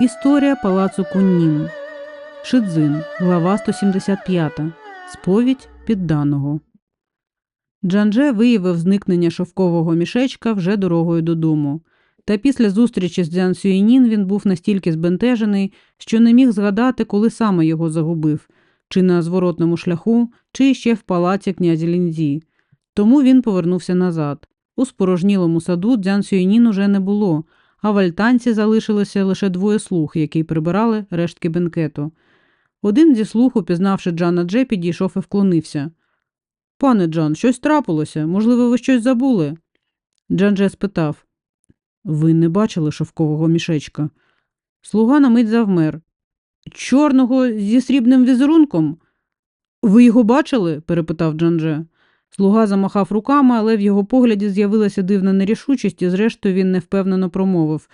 Історія палацу Куннім. Шидзин, глава 175. Сповідь підданого. Джандже виявив зникнення шовкового мішечка вже дорогою додому. Та після зустрічі з Дзян Сюєнін він був настільки збентежений, що не міг згадати, коли саме його загубив, чи на зворотному шляху, чи ще в палаці князя Лінзі. Тому він повернувся назад. У спорожнілому саду Дзян Сюєнін уже не було, а в альтанці залишилося лише двоє слуг, які прибирали рештки бенкету. Один зі слуг, упізнавши Джана Дже, підійшов і вклонився. Пане Джан, щось трапилося. Можливо, ви щось забули? Джан Дже спитав. Ви не бачили шовкового мішечка? Слуга на мить завмер. Чорного зі срібним візерунком? Ви його бачили? перепитав Джандже. Слуга замахав руками, але в його погляді з'явилася дивна нерішучість, і зрештою він невпевнено промовив.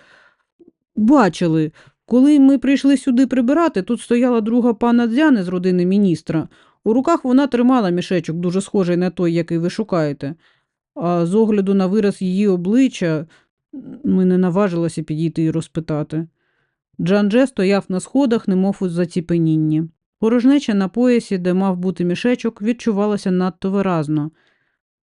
Бачили. Коли ми прийшли сюди прибирати, тут стояла друга пана Дзяни з родини міністра. У руках вона тримала мішечок, дуже схожий на той, який ви шукаєте. А з огляду на вираз її обличчя ми не наважилися підійти і розпитати. Джандже стояв на сходах, немов у заціпенінні. Порожнеча на поясі, де мав бути мішечок, відчувалася надто виразно.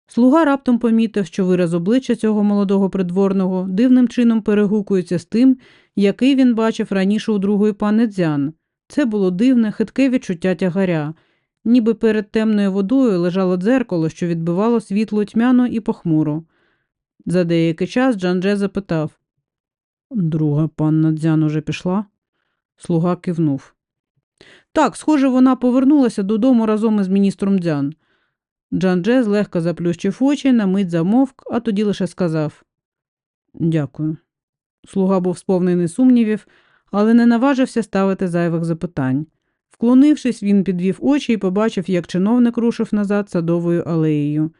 Слуга раптом помітив, що вираз обличчя цього молодого придворного дивним чином перегукується з тим, який він бачив раніше у другої пани Дзян. Це було дивне, хитке відчуття тягаря, ніби перед темною водою лежало дзеркало, що відбивало світло тьмяно і похмуро. За деякий час Джандже запитав Друга панна Дзян уже пішла? Слуга кивнув. Так, схоже, вона повернулася додому разом із міністром Дзян. Джандже злегка заплющив очі, на мить замовк, а тоді лише сказав Дякую. Слуга був сповнений сумнівів, але не наважився ставити зайвих запитань. Вклонившись, він підвів очі і побачив, як чиновник рушив назад садовою алеєю.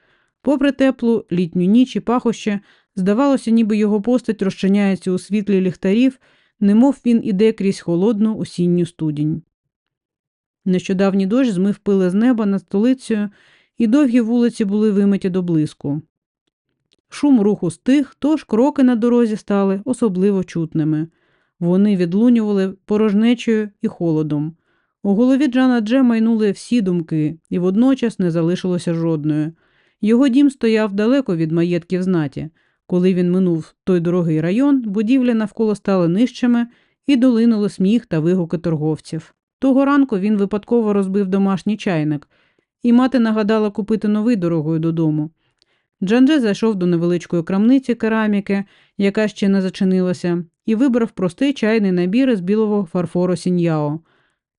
Попри теплу літню ніч і пахоще, здавалося, ніби його постать розчиняється у світлі ліхтарів, немов він іде крізь холодну осінню студінь. Нещодавній дощ змив пили з неба над столицею, і довгі вулиці були вимиті до блиску. Шум руху стих, тож кроки на дорозі стали особливо чутними. Вони відлунювали порожнечою і холодом. У голові Джана Дже майнули всі думки, і водночас не залишилося жодної. Його дім стояв далеко від маєтків знаті. Коли він минув той дорогий район, будівлі навколо стали нижчими і долинули сміх та вигуки торговців. Того ранку він випадково розбив домашній чайник, і мати нагадала купити новий дорогою додому. Джандже зайшов до невеличкої крамниці кераміки, яка ще не зачинилася, і вибрав простий чайний набір із білого фарфору сіньяо.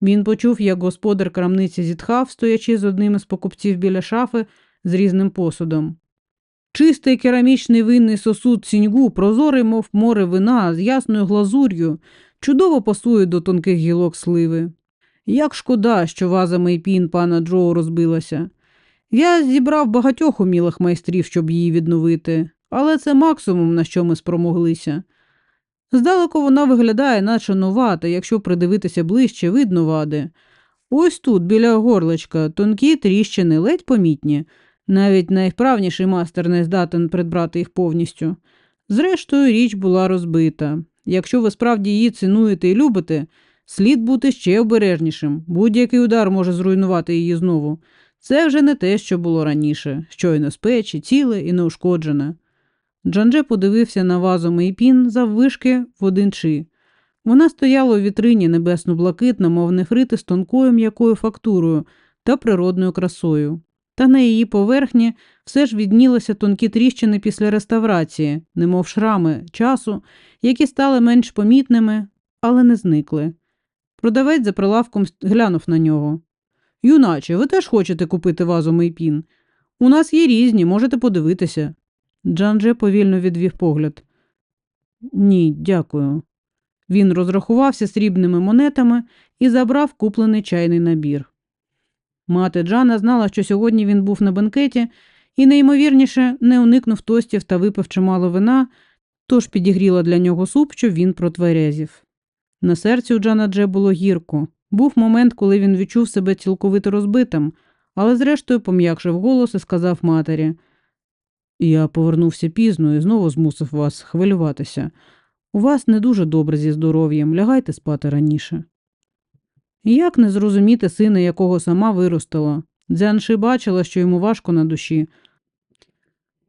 Він почув, як господар крамниці зітхав, стоячи з одним із покупців біля шафи з різним посудом. Чистий керамічний винний сосуд сіньгу, прозорий, мов море вина, з ясною глазур'ю, чудово пасує до тонких гілок сливи. Як шкода, що ваза Мейпін пана Джоу розбилася. Я зібрав багатьох умілих майстрів, щоб її відновити, але це максимум, на що ми спромоглися. Здалеку вона виглядає, наче нова, та якщо придивитися ближче, видно вади. Ось тут, біля горлечка, тонкі тріщини ледь помітні. Навіть найвправніший мастер не здатен придбати їх повністю. Зрештою, річ була розбита. Якщо ви справді її цінуєте і любите, слід бути ще обережнішим. Будь-який удар може зруйнувати її знову. Це вже не те, що було раніше, щойно з печі, ціле і неушкоджене. Джандже подивився на вазу Мейпін заввишки в один чи. Вона стояла у вітрині небесно-блакитна, мов нефрити з тонкою м'якою фактурою та природною красою. Та на її поверхні все ж віднілися тонкі тріщини після реставрації, немов шрами часу, які стали менш помітними, але не зникли. Продавець за прилавком глянув на нього. Юначе, ви теж хочете купити вазу Мейпін? У нас є різні, можете подивитися. Джандже повільно відвів погляд. Ні, дякую. Він розрахувався срібними монетами і забрав куплений чайний набір. Мати Джана знала, що сьогодні він був на бенкеті і, найімовірніше, не уникнув тостів та випив чимало вина, тож підігріла для нього суп, щоб він протверезів. На серці у Джана Дже було гірко. Був момент, коли він відчув себе цілковито розбитим, але зрештою пом'якшив голос і сказав матері Я повернувся пізно і знову змусив вас хвилюватися. У вас не дуже добре зі здоров'ям, лягайте спати раніше. Як не зрозуміти сина, якого сама виростила? Дзянши бачила, що йому важко на душі.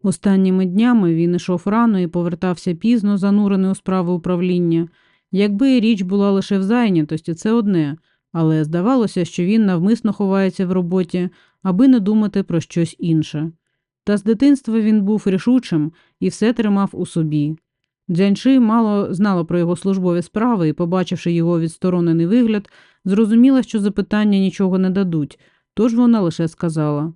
Останніми днями він ішов рано і повертався пізно, занурений у справи управління. Якби річ була лише в зайнятості, це одне, але здавалося, що він навмисно ховається в роботі, аби не думати про щось інше. Та з дитинства він був рішучим і все тримав у собі. Дзяньши мало знала про його службові справи і, побачивши його відсторонений вигляд, зрозуміла, що запитання нічого не дадуть, тож вона лише сказала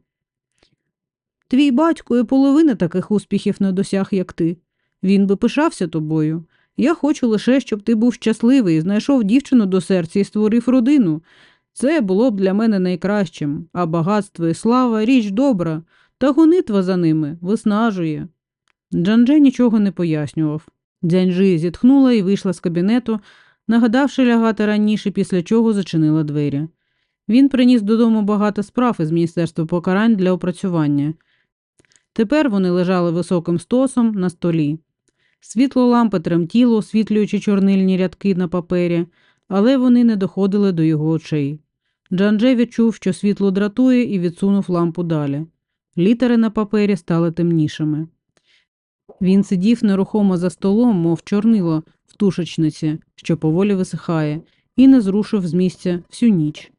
Твій батько і половини таких успіхів не досяг, як ти. Він би пишався тобою. Я хочу лише, щоб ти був щасливий, знайшов дівчину до серця і створив родину. Це було б для мене найкращим, а багатство і слава річ добра, та гонитва за ними виснажує. Джандже нічого не пояснював. Дзяньжи зітхнула і вийшла з кабінету, нагадавши лягати раніше, після чого зачинила двері. Він приніс додому багато справ із Міністерства покарань для опрацювання. Тепер вони лежали високим стосом на столі. Світло лампи тремтіло, освітлюючи чорнильні рядки на папері, але вони не доходили до його очей. Джандже відчув, що світло дратує, і відсунув лампу далі. Літери на папері стали темнішими. Він сидів нерухомо за столом, мов чорнило в тушечниці, що поволі висихає, і не зрушив з місця всю ніч.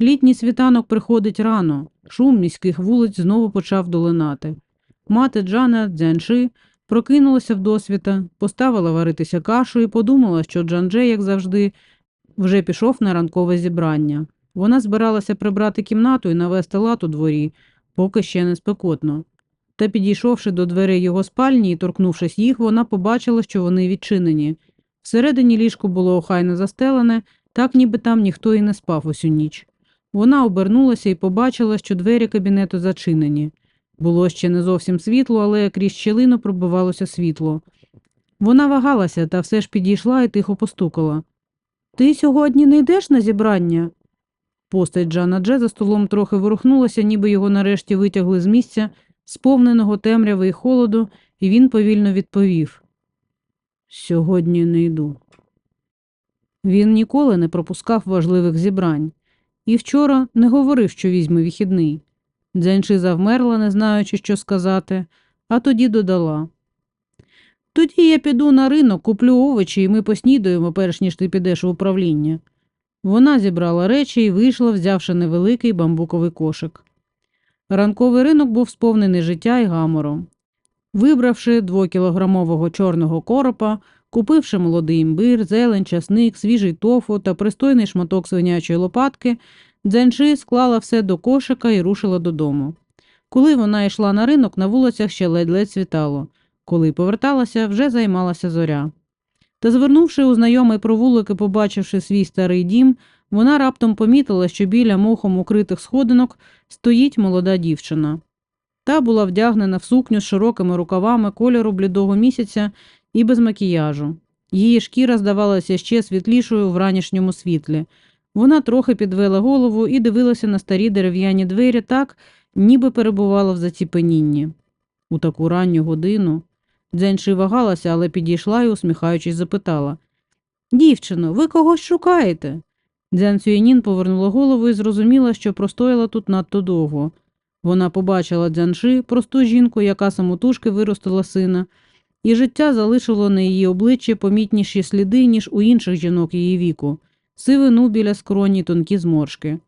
Літній світанок приходить рано, шум міських вулиць знову почав долинати. Мати Джана Дзянши прокинулася вдосвіта, поставила варитися кашу і подумала, що Джандже, як завжди, вже пішов на ранкове зібрання. Вона збиралася прибрати кімнату і навести лад у дворі, поки ще не спекотно. Та, підійшовши до дверей його спальні і торкнувшись їх, вона побачила, що вони відчинені. Всередині ліжко було охайно застелене, так ніби там ніхто і не спав усю ніч. Вона обернулася і побачила, що двері кабінету зачинені. Було ще не зовсім світло, але крізь щелину пробивалося світло. Вона вагалася та все ж підійшла і тихо постукала. Ти сьогодні не йдеш на зібрання? Постать Джана Дже за столом трохи ворухнулася, ніби його нарешті витягли з місця, сповненого темряви і холоду, і він повільно відповів Сьогодні не йду. Він ніколи не пропускав важливих зібрань, і вчора не говорив, що візьме вихідний. Дзяньши завмерла, не знаючи, що сказати, а тоді додала. Тоді я піду на ринок, куплю овочі, і ми поснідаємо, перш ніж ти підеш в управління. Вона зібрала речі і вийшла, взявши невеликий бамбуковий кошик. Ранковий ринок був сповнений життя і гамором. Вибравши двокілограмового чорного коропа, купивши молодий імбир, зелень, часник, свіжий тофу та пристойний шматок свинячої лопатки, Дзянши склала все до кошика і рушила додому. Коли вона йшла на ринок, на вулицях ще ледь-ледь світало. Коли поверталася, вже займалася зоря. Та, звернувши у знайомий провулок і побачивши свій старий дім, вона раптом помітила, що біля мохом укритих сходинок стоїть молода дівчина. Та була вдягнена в сукню з широкими рукавами кольору блідого місяця і без макіяжу. Її шкіра здавалася ще світлішою в ранішньому світлі. Вона трохи підвела голову і дивилася на старі дерев'яні двері так, ніби перебувала в заціпенінні. У таку ранню годину Дзенши вагалася, але підійшла і, усміхаючись, запитала Дівчино, ви когось шукаєте? Дзян Цюєнін повернула голову і зрозуміла, що простояла тут надто довго. Вона побачила Дзянши, просту жінку, яка самотужки виростила сина, і життя залишило на її обличчі помітніші сліди, ніж у інших жінок її віку, сивину біля скроні, тонкі зморшки.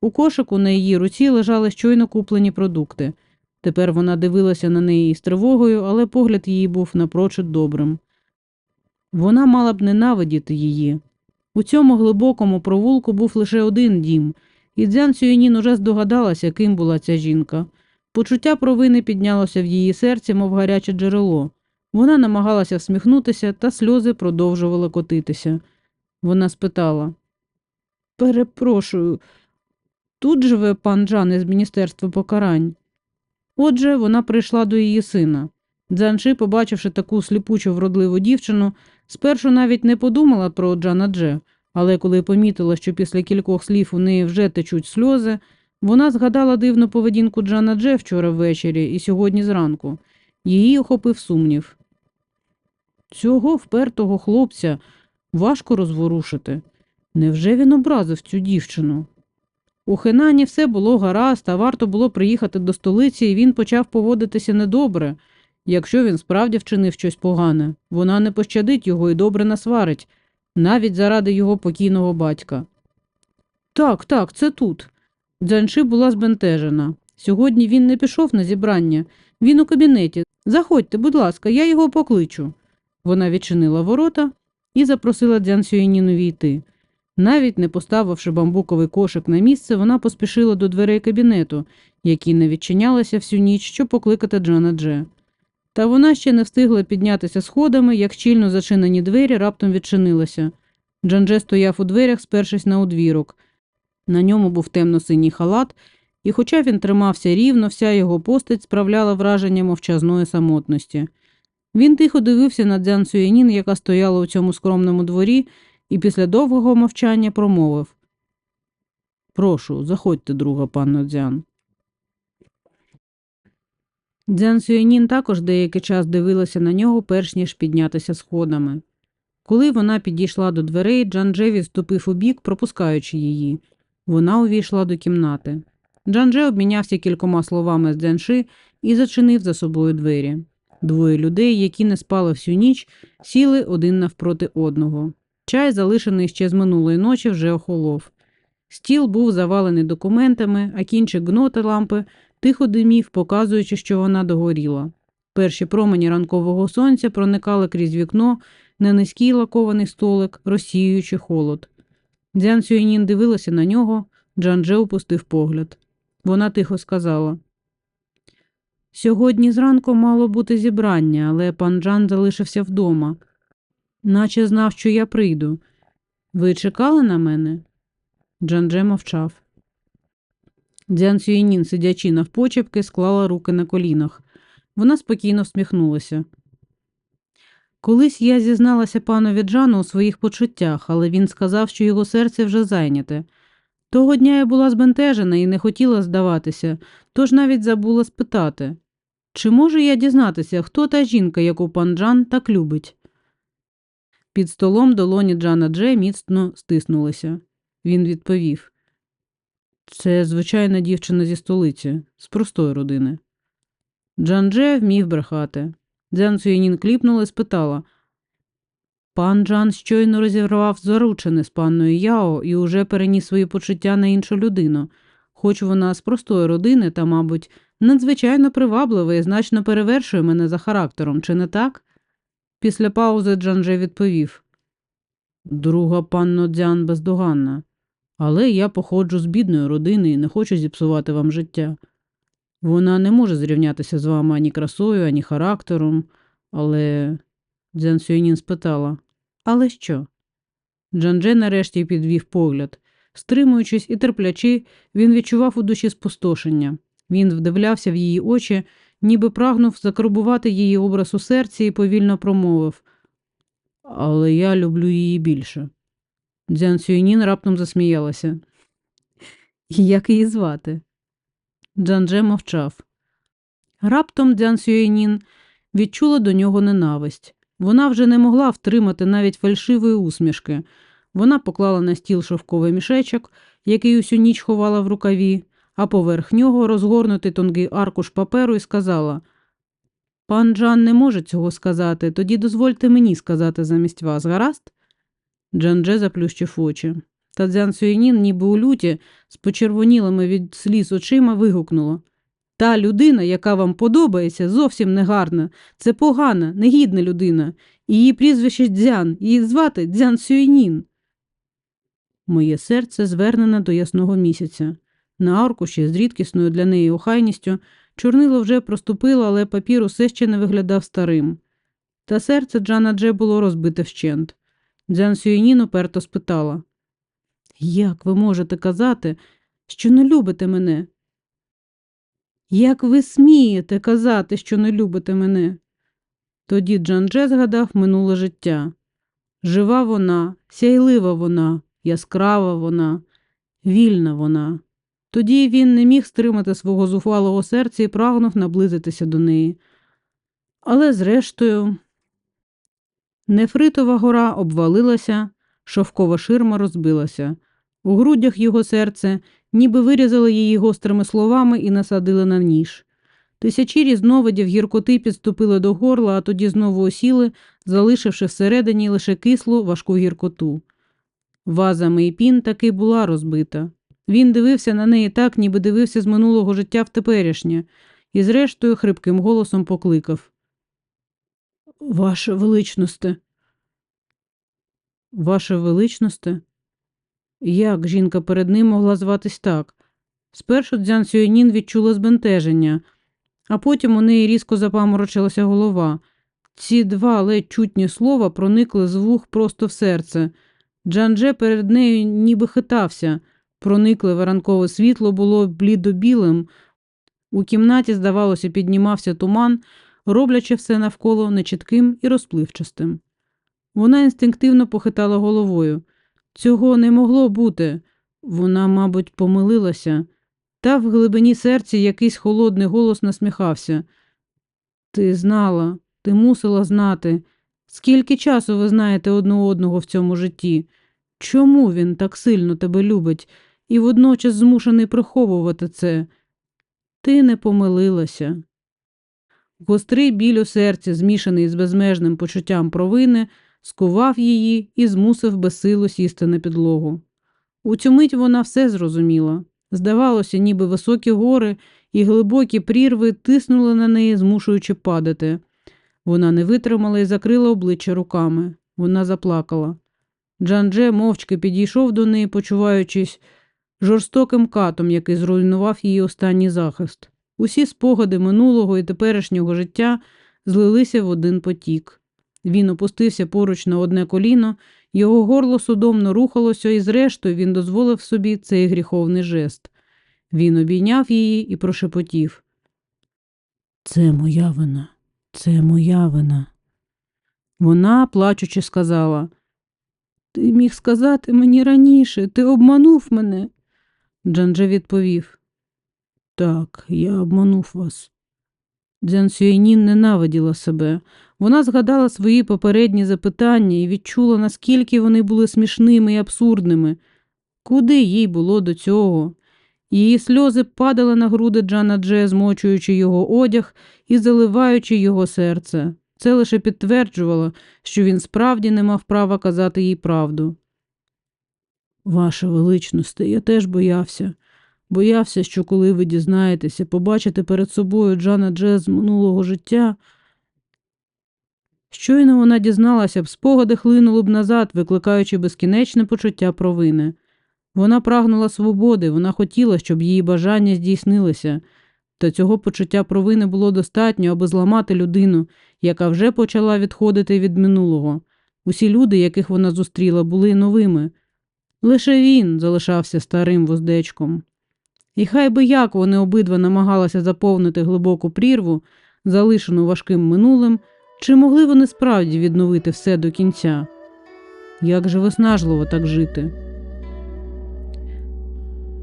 У кошику на її руці лежали щойно куплені продукти. Тепер вона дивилася на неї з тривогою, але погляд її був напрочуд добрим. Вона мала б ненавидіти її. У цьому глибокому провулку був лише один дім, і Дзян Сюєнін уже здогадалася, ким була ця жінка. Почуття провини піднялося в її серці, мов гаряче джерело. Вона намагалася всміхнутися, та сльози продовжували котитися. Вона спитала Перепрошую, тут живе пан Джан із Міністерства покарань. Отже, вона прийшла до її сина. Дзянши, побачивши таку сліпучу вродливу дівчину, спершу навіть не подумала про Джана Дже, але коли помітила, що після кількох слів у неї вже течуть сльози, вона згадала дивну поведінку Джана Дже вчора ввечері і сьогодні зранку. Її охопив сумнів. Цього впертого хлопця важко розворушити. Невже він образив цю дівчину? У Хенані все було гаразд, а варто було приїхати до столиці, і він почав поводитися недобре. Якщо він справді вчинив щось погане, вона не пощадить його і добре насварить, навіть заради його покійного батька. Так, так, це тут. Дзянши була збентежена. Сьогодні він не пішов на зібрання, він у кабінеті. Заходьте, будь ласка, я його покличу. Вона відчинила ворота і запросила Дзян Сюєніну війти. Навіть не поставивши бамбуковий кошик на місце, вона поспішила до дверей кабінету, які не відчинялися всю ніч, щоб покликати Джана Дже. Та вона ще не встигла піднятися сходами, як щільно зачинені двері раптом відчинилися. Джандже стояв у дверях, спершись на одвірок. На ньому був темно-синій халат, і, хоча він тримався рівно, вся його постать справляла враження мовчазної самотності. Він тихо дивився на Дзян Сюєнін, яка стояла у цьому скромному дворі, і після довгого мовчання промовив Прошу, заходьте, друга панно Дзян. Дзян Сюєнін також деякий час дивилася на нього, перш ніж піднятися сходами. Коли вона підійшла до дверей, Джандже відступив у бік, пропускаючи її. Вона увійшла до кімнати. Джандже обмінявся кількома словами з Дзянши і зачинив за собою двері. Двоє людей, які не спали всю ніч, сіли один навпроти одного. Чай, залишений ще з минулої ночі, вже охолов. Стіл був завалений документами, а кінчик гнота лампи тихо димів, показуючи, що вона догоріла. Перші промені ранкового сонця проникали крізь вікно на низький лакований столик, розсіюючи холод. Дзян Сюєнін дивилася на нього, Джандже опустив погляд. Вона тихо сказала Сьогодні зранку мало бути зібрання, але пан Джан залишився вдома, наче знав, що я прийду. Ви чекали на мене? Джандже мовчав. Дзян Сюєнін, сидячи навпочепки, склала руки на колінах. Вона спокійно всміхнулася. Колись я зізналася панові Джану у своїх почуттях, але він сказав, що його серце вже зайняте. Того дня я була збентежена і не хотіла здаватися, тож навіть забула спитати, чи можу я дізнатися, хто та жінка, яку пан Джан так любить? Під столом долоні Джана Дже міцно стиснулися. Він відповів Це звичайна дівчина зі столиці, з простої родини. Джан Дже вмів брехати. Дзян Суєнін кліпнула і спитала Пан Джан щойно розірвав заручини з панною Яо і уже переніс свої почуття на іншу людину, хоч вона з простої родини та, мабуть, надзвичайно приваблива і значно перевершує мене за характером, чи не так? Після паузи Джанже відповів Друга панно Дзян бездоганна, але я походжу з бідної родини і не хочу зіпсувати вам життя. Вона не може зрівнятися з вами ані красою, ані характером, але. Дзян Сюєнін спитала Але що? Джандже нарешті підвів погляд. Стримуючись і терплячи, він відчував у душі спустошення. Він вдивлявся в її очі, ніби прагнув закарбувати її образ у серці і повільно промовив Але я люблю її більше. Дзян Сюєнін раптом засміялася. Як її звати? Джандже мовчав. Раптом Дзян Сюєнін відчула до нього ненависть. Вона вже не могла втримати навіть фальшивої усмішки. Вона поклала на стіл шовковий мішечок, який усю ніч ховала в рукаві, а поверх нього розгорнутий тонкий аркуш паперу і сказала Пан Джан не може цього сказати, тоді дозвольте мені сказати замість вас, гаразд? Джандже заплющив очі. Та Дзян Сюєнін, ніби у люті, з почервонілими від сліз очима, вигукнула Та людина, яка вам подобається, зовсім не гарна. Це погана, негідна людина. Її прізвище Дзян, її звати Дзян Сюєнін. Моє серце звернене до ясного місяця. На аркуші з рідкісною для неї охайністю чорнило вже проступило, але папір усе ще не виглядав старим. Та серце Джана Дже було розбите вщент. Дзян Сюєнін уперто спитала Як ви можете казати, що не любите мене? Як ви смієте казати, що не любите мене? Тоді Джандже згадав минуле життя. Жива вона, сяйлива вона, яскрава вона, вільна вона. Тоді він не міг стримати свого зухвалого серця і прагнув наблизитися до неї. Але, зрештою, Нефритова гора обвалилася, шовкова ширма розбилася. У грудях його серце ніби вирізали її гострими словами і насадили на ніж. Тисячі різновидів гіркоти підступили до горла, а тоді знову осіли, залишивши всередині лише кислу важку гіркоту. Ваза Мейпін таки була розбита. Він дивився на неї так, ніби дивився з минулого життя в теперішнє, і зрештою хрипким голосом покликав. Ваше величносте. Ваше величносте? Як жінка перед ним могла зватись так? Спершу Дзян Сюєнін відчула збентеження, а потім у неї різко запаморочилася голова. Ці два ледь чутні слова проникли з вух просто в серце. Джандже перед нею ніби хитався. Проникливе ранкове світло було блідо-білим. У кімнаті, здавалося, піднімався туман, роблячи все навколо нечітким і розпливчастим. Вона інстинктивно похитала головою. Цього не могло бути. Вона, мабуть, помилилася. Та в глибині серця якийсь холодний голос насміхався. Ти знала, ти мусила знати. Скільки часу ви знаєте одне одного в цьому житті? Чому він так сильно тебе любить і водночас змушений приховувати це? Ти не помилилася. Гострий біль у серці, змішаний з безмежним почуттям провини, скував її і змусив безсилу сісти на підлогу. У цю мить вона все зрозуміла. Здавалося, ніби високі гори і глибокі прірви тиснули на неї, змушуючи падати. Вона не витримала і закрила обличчя руками. Вона заплакала. Джандже мовчки підійшов до неї, почуваючись жорстоким катом, який зруйнував її останній захист. Усі спогади минулого і теперішнього життя злилися в один потік. Він опустився поруч на одне коліно, його горло судомно рухалося, і, зрештою, він дозволив собі цей гріховний жест. Він обійняв її і прошепотів. Це моя вина, це моя вина. Вона, плачучи, сказала Ти міг сказати мені раніше, ти обманув мене. Джандже відповів Так, я обманув вас. Дзян Сюєнін ненавиділа себе. Вона згадала свої попередні запитання і відчула, наскільки вони були смішними і абсурдними. Куди їй було до цього? Її сльози падали на груди Джана Дже, змочуючи його одяг і заливаючи його серце. Це лише підтверджувало, що він справді не мав права казати їй правду. Ваша величносте, я теж боявся. Боявся, що коли ви дізнаєтеся, побачите перед собою Джана Дже з минулого життя. Щойно вона дізналася б, спогади хлинули б назад, викликаючи безкінечне почуття провини. Вона прагнула свободи, вона хотіла, щоб її бажання здійснилися, та цього почуття провини було достатньо, аби зламати людину, яка вже почала відходити від минулого. Усі люди, яких вона зустріла, були новими. Лише він залишався старим воздечком. І хай би як вони обидва намагалися заповнити глибоку прірву, залишену важким минулим, чи могли вони справді відновити все до кінця? Як же виснажливо так жити?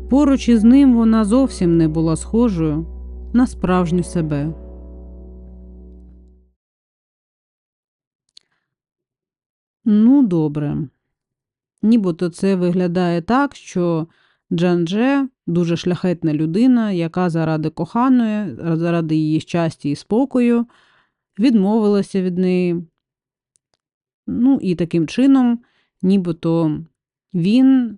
Поруч із ним вона зовсім не була схожою на справжню себе. Ну, добре. Нібито це виглядає так, що Джандже дуже шляхетна людина, яка заради коханої, заради її щастя і спокою відмовилася від неї. Ну і таким чином, нібито він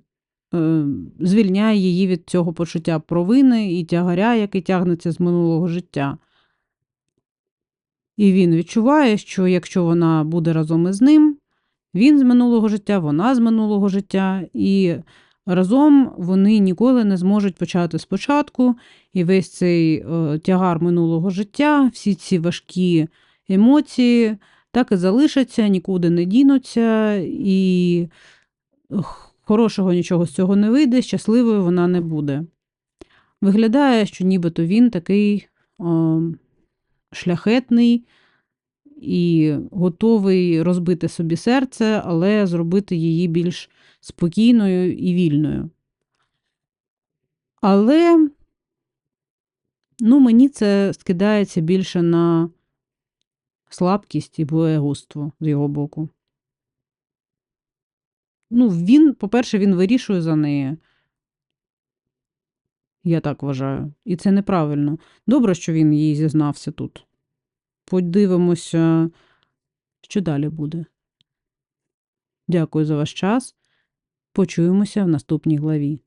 е, звільняє її від цього почуття провини і тягаря, який тягнеться з минулого життя. І він відчуває, що якщо вона буде разом із ним, він з минулого життя, вона з минулого життя, і разом вони ніколи не зможуть почати спочатку, і весь цей е, тягар минулого життя, всі ці важкі емоції так і залишаться, нікуди не дінуться, і хорошого нічого з цього не вийде, щасливою вона не буде. Виглядає, що нібито він такий о, шляхетний і готовий розбити собі серце, але зробити її більш спокійною і вільною. Але ну, мені це скидається більше на слабкість і боягузтво з його боку. Ну, він, по-перше, він вирішує за неї. Я так вважаю. І це неправильно. Добре, що він їй зізнався тут. Подивимося, що далі буде. Дякую за ваш час. Почуємося в наступній главі.